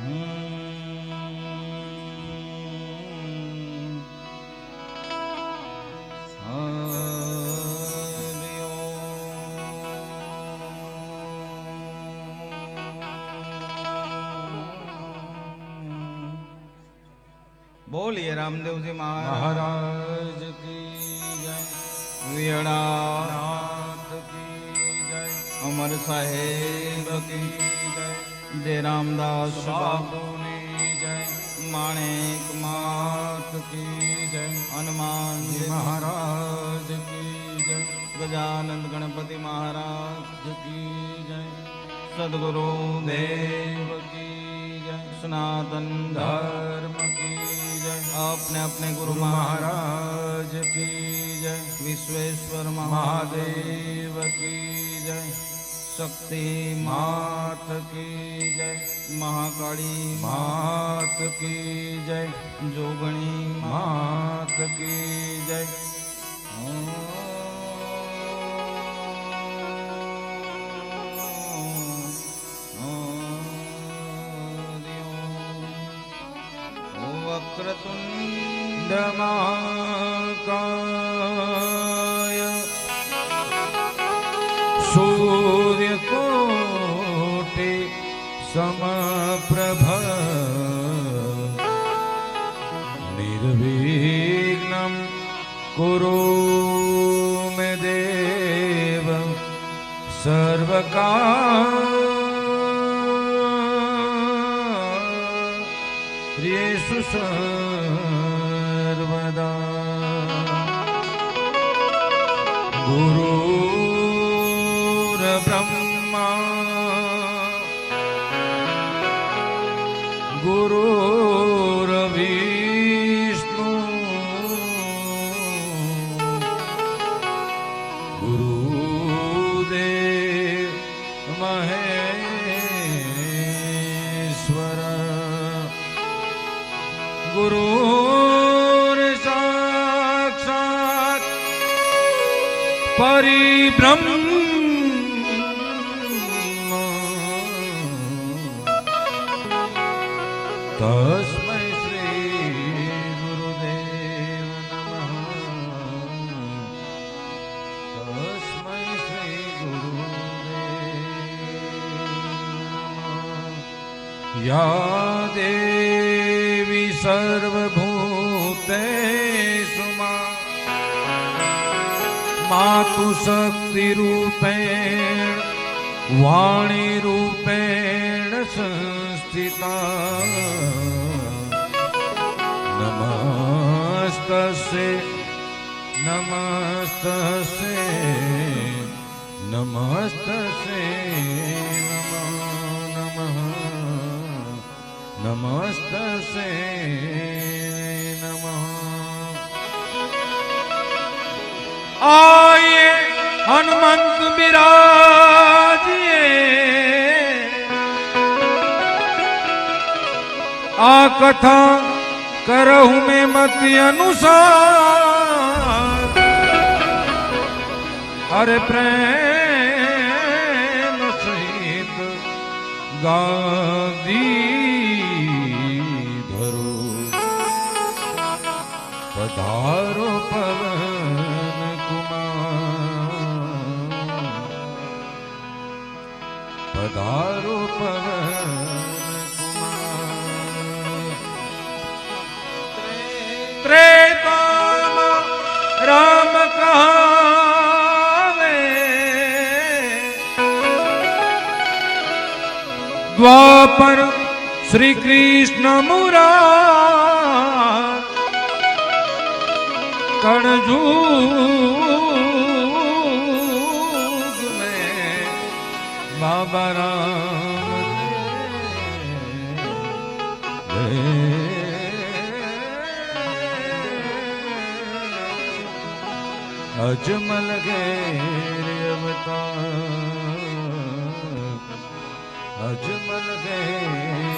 बोलिए रामदेव जी महाराज। की जय। वीणानाथ की जय। अमर साहेब की जय। जय रामदास बाबू ने जय। माणिक मात की जय। हनुमान जी महाराज की जय। गजानंद गणपति महाराज की जय। सदगुरु देव की जय। सनातन धर्म की जय। अपने अपने गुरु महाराज की जय। विश्वेश्वर महादेव की जय। शक्ति मात की जय महाकाली मात की जय जोगणी मात की जय वक्रतुण्ड महाकाल સૂર્યકોટે સમપ્રભ નિર્વિઘ્નમ કુરુ મે દેવ સર્વકાર્યેષુ સર્વદા ગુરુર્બ્રહ્મા ગુરુર્વિષ્ણુ ગુરુદેવ મહેશ્વર. ગુરુ સાક્ષાત પરિબ્રહ્મ તસ્મૈ શ્રી ગુરુદેવ નમઃ તસ્મૈ શ્રી ગુરુદેવ યા દેવી સર્વભૂતેષુ માતુ શક્તિરૂપેણ વાણી રૂપેણ સંસ્થિતા. નમસ્તસે નમસ્તસે નમસ્તસે નમ નમ નમસ્તસે નમ. આયે હનુમંત બિરા આ કથા કરહું મેં મતિ અનુસાર. હરે પ્રેમ સહિત ગાદી ધરો. પધારો પવન કુમાર. પધારો પવન દ્વાપર શ્રી કૃષ્ણ મુરા કણજુ બાબા રામ અજમલ ગે અવતાર Acımalı bey